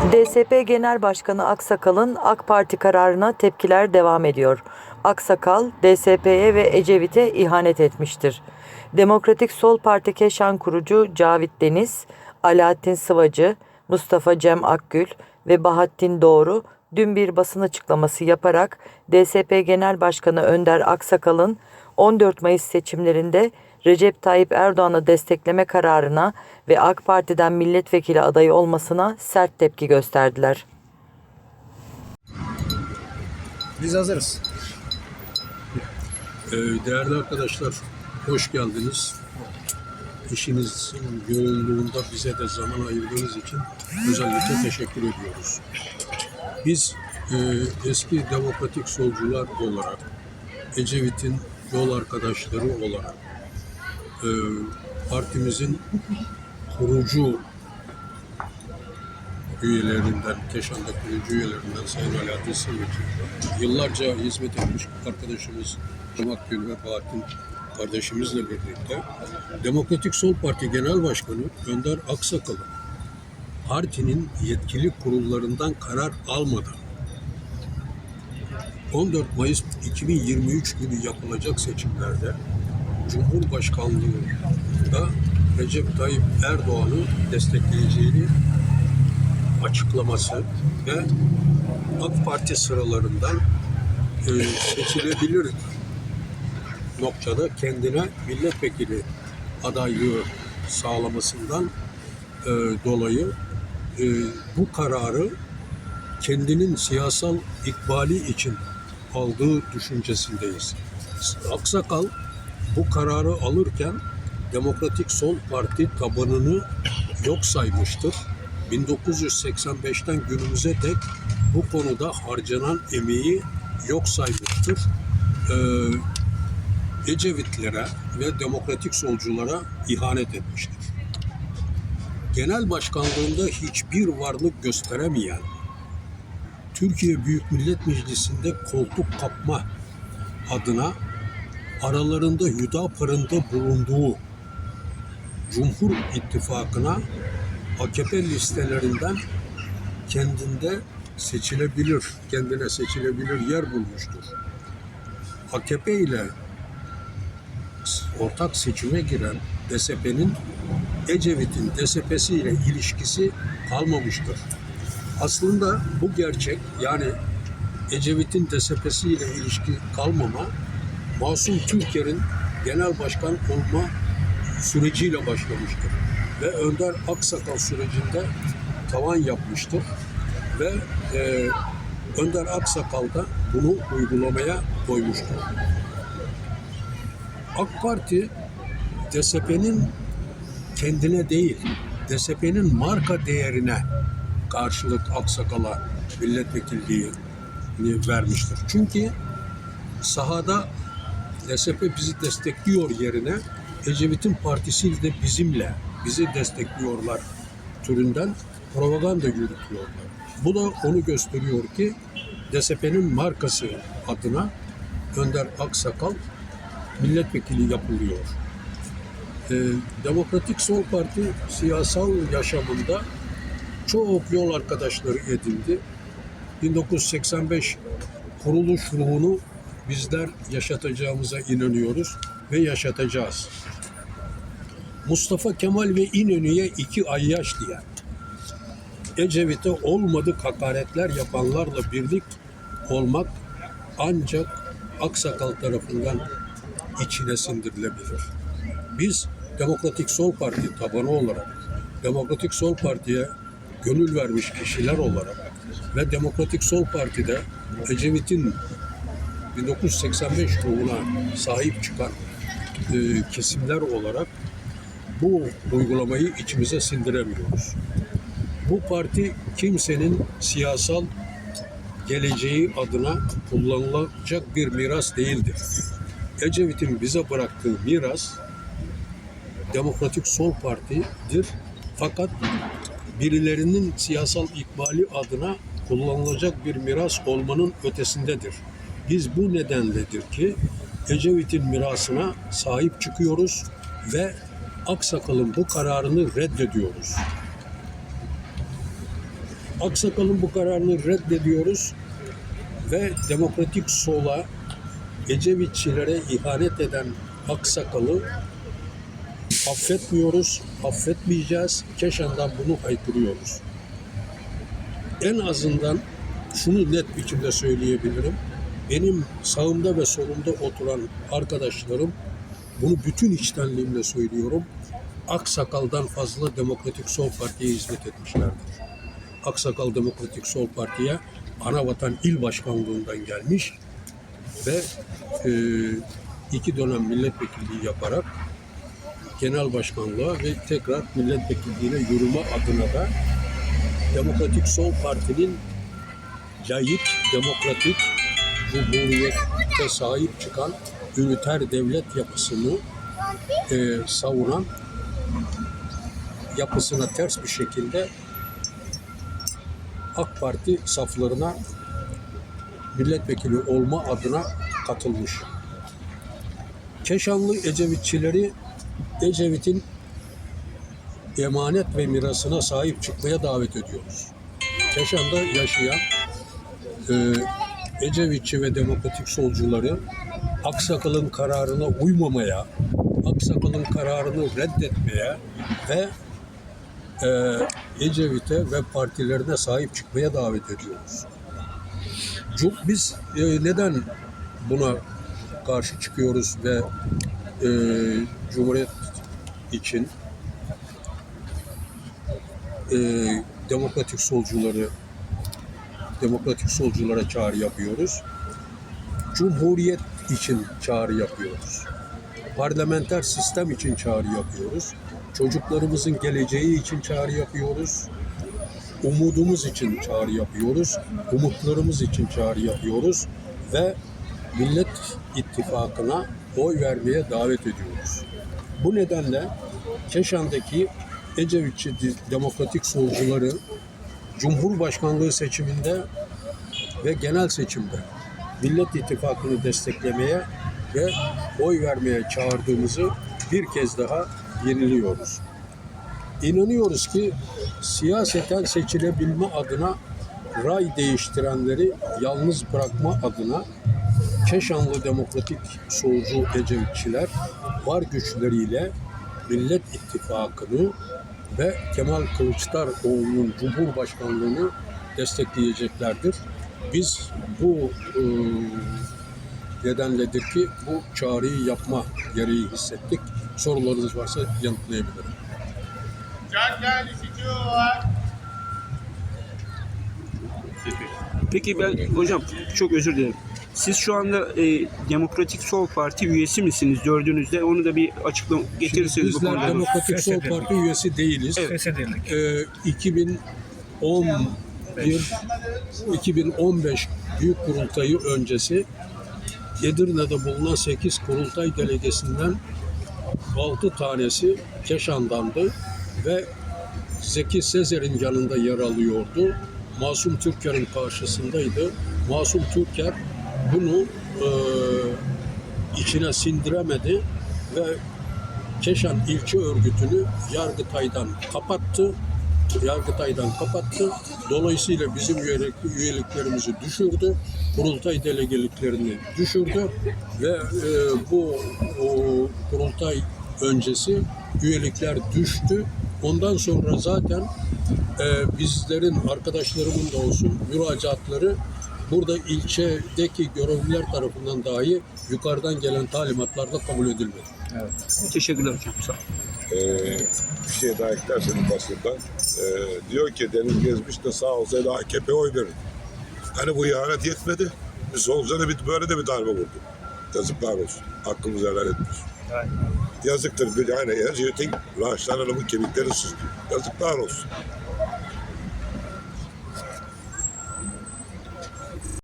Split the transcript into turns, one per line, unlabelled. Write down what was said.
DSP Genel Başkanı Aksakal'ın AK Parti kararına tepkiler devam ediyor. Aksakal, DSP'ye ve Ecevit'e ihanet etmiştir. Demokratik Sol Parti Keşan kurucu Cavit Deniz, Alaaddin Sıvacı, Mustafa Cem Akgül ve Bahattin Doğru dün bir basın açıklaması yaparak DSP Genel Başkanı Önder Aksakal'ın 14 Mayıs seçimlerinde Recep Tayyip Erdoğan'ı destekleme kararına ve AK Parti'den milletvekili adayı olmasına sert tepki gösterdiler.
Biz hazırız.
Ee, Değerli arkadaşlar, hoş geldiniz. İşinizin yoğunluğunda bize de zaman ayırdığınız için özellikle teşekkür ediyoruz. Biz e, eski demokratik solcular olarak, Ecevit'in yol arkadaşları olarak, e, partimizin kurucu üyelerinden, Keşan'da kurucu üyelerinden Sayın Alaaddin Sırmıcı, yıllarca hizmet etmiş arkadaşımız Cemak Gül ve Bahattin kardeşimizle birlikte Demokratik Sol Parti Genel Başkanı Önder Aksakal'ın partinin yetkili kurullarından karar almadan 14 Mayıs 2023 günü yapılacak seçimlerde Cumhurbaşkanlığında Recep Tayyip Erdoğan'ı destekleyeceğini açıklaması ve AK Parti sıralarından e, seçilebilir noktada kendine milletvekili adaylığı sağlamasından e, dolayı e, bu kararı kendinin siyasal ikbali için aldığı düşüncesindeyiz. Aksakal bu kararı alırken Demokratik Sol Parti tabanını yok saymıştır. 1985'ten günümüze dek bu konuda harcanan emeği yok saymıştır. Ee, Ecevitlere ve demokratik solculara ihanet etmiştir. Genel başkanlığında hiçbir varlık gösteremeyen, Türkiye Büyük Millet Meclisi'nde koltuk kapma adına aralarında Hüdapar'ın da bulunduğu Cumhur İttifakı'na AKP listelerinden kendinde seçilebilir, kendine seçilebilir yer bulmuştur. AKP ile ortak seçime giren DSP'nin Ecevit'in DSP'si ile ilişkisi kalmamıştır. Aslında bu gerçek yani Ecevit'in DSP'si ile ilişki kalmama Masum Türker'in genel başkan olma süreciyle başlamıştır. Ve Önder Aksakal sürecinde tavan yapmıştır. Ve e, Önder Aksakal da bunu uygulamaya koymuştur. AK Parti DSP'nin kendine değil, DSP'nin marka değerine karşılık Aksakal'a milletvekilliği vermiştir. Çünkü sahada DSP bizi destekliyor yerine Ecevit'in partisi de bizimle, bizi destekliyorlar türünden propaganda yürütüyorlar. Bu da onu gösteriyor ki DSP'nin markası adına Önder Aksakal milletvekili yapılıyor. Ee, Demokratik Sol Parti siyasal yaşamında çok yol arkadaşları edindi. 1985 kuruluş ruhunu bizler yaşatacağımıza inanıyoruz ve yaşatacağız. Mustafa Kemal ve İnönü'ye iki ayyaş diyen, Ecevit'e olmadık hakaretler yapanlarla birlik olmak ancak Aksakal tarafından içine sindirilebilir. Biz Demokratik Sol Parti tabanı olarak, Demokratik Sol Parti'ye gönül vermiş kişiler olarak ve Demokratik Sol Parti'de Ecevit'in 1985 ruhuna sahip çıkan e, kesimler olarak bu uygulamayı içimize sindiremiyoruz. Bu parti kimsenin siyasal geleceği adına kullanılacak bir miras değildir. Ecevit'in bize bıraktığı miras Demokratik Sol Parti'dir. Fakat birilerinin siyasal ikbali adına kullanılacak bir miras olmanın ötesindedir. Biz bu nedenledir ki Ecevit'in mirasına sahip çıkıyoruz ve Aksakal'ın bu kararını reddediyoruz. Aksakal'ın bu kararını reddediyoruz ve demokratik sola Ecevitçilere ihanet eden Aksakal'ı affetmiyoruz, affetmeyeceğiz. Keşan'dan bunu haykırıyoruz. En azından şunu net biçimde söyleyebilirim. Benim sağımda ve solumda oturan arkadaşlarım bunu bütün içtenliğimle söylüyorum. Aksakal'dan fazla Demokratik Sol Parti'ye hizmet etmişlerdir. Aksakal Demokratik Sol Parti'ye Anavatan İl Başkanlığından gelmiş ve e, iki dönem milletvekilliği yaparak genel başkanlığa ve tekrar milletvekilliğine yürüme adına da Demokratik Sol Parti'nin layık, demokratik, cumhuriyete sahip çıkan üniter devlet yapısını e, savunan yapısına ters bir şekilde AK Parti saflarına milletvekili olma adına katılmış. Keşanlı Ecevitçileri Ecevit'in emanet ve mirasına sahip çıkmaya davet ediyoruz. Keşan'da yaşayan e, Ecevitçi ve demokratik solcuları Aksakal'ın kararına uymamaya, Aksakal'ın kararını reddetmeye ve e, Ecevit'e ve partilerine sahip çıkmaya davet ediyoruz. Biz e, neden buna karşı çıkıyoruz ve e, Cumhuriyet için e, demokratik solcuları demokratik solculara çağrı yapıyoruz. Cumhuriyet için çağrı yapıyoruz. Parlamenter sistem için çağrı yapıyoruz. Çocuklarımızın geleceği için çağrı yapıyoruz. Umudumuz için çağrı yapıyoruz. Umutlarımız için çağrı yapıyoruz ve Millet İttifakı'na oy vermeye davet ediyoruz. Bu nedenle Keşan'daki Ecevitçi demokratik solcuları Cumhurbaşkanlığı seçiminde ve genel seçimde Millet İttifakı'nı desteklemeye ve oy vermeye çağırdığımızı bir kez daha yeniliyoruz. İnanıyoruz ki siyaseten seçilebilme adına ray değiştirenleri yalnız bırakma adına Keşanlı Demokratik Solcu Ecevitçiler var güçleriyle Millet İttifakı'nı ve Kemal Kılıçdaroğlu'nun Cumhurbaşkanlığını destekleyeceklerdir. Biz bu e, nedenledir ki bu çağrıyı yapma gereği hissettik. Sorularınız varsa yanıtlayabilirim.
Peki ben hocam çok özür dilerim. Siz şu anda e, Demokratik Sol Parti üyesi misiniz gördüğünüzde? Onu da bir açıklama getirirseniz bu
Bizler
konuda.
Demokratik Sol Parti üyesi değiliz.
Feshedildik.
Ee, 2011 2015 Büyük Kurultayı öncesi Edirne'de bulunan 8 kurultay delegesinden 6 tanesi Keşan'dandı ve Zeki Sezer'in yanında yer alıyordu. Masum Türker'in karşısındaydı. Masum Türker bunu e, içine sindiremedi ve Keşan ilçe örgütünü Yargıtay'dan kapattı. Yargıtay'dan kapattı. Dolayısıyla bizim üyelik, üyeliklerimizi düşürdü. Kurultay delegeliklerini düşürdü ve e, bu o, kurultay öncesi üyelikler düştü. Ondan sonra zaten e, bizlerin, arkadaşlarımın da olsun müracaatları burada ilçedeki görevliler tarafından dahi yukarıdan gelen talimatlarla kabul edilmedi.
Teşekkürler hocam. Sağ olun.
Ee, bir şey daha eklerseniz basından. Ee, diyor ki Deniz Gezmiş de sağ olsaydı AKP oy verir. Hani bu ihanet yetmedi. Biz solcuya da bir, böyle de bir darbe vurdu. Yazıklar olsun. Hakkımızı helal etmiş. Yazıktır. Bir yani Ecevit'in Raşlar Hanım'ın kemikleri sızdı. Yazıklar olsun.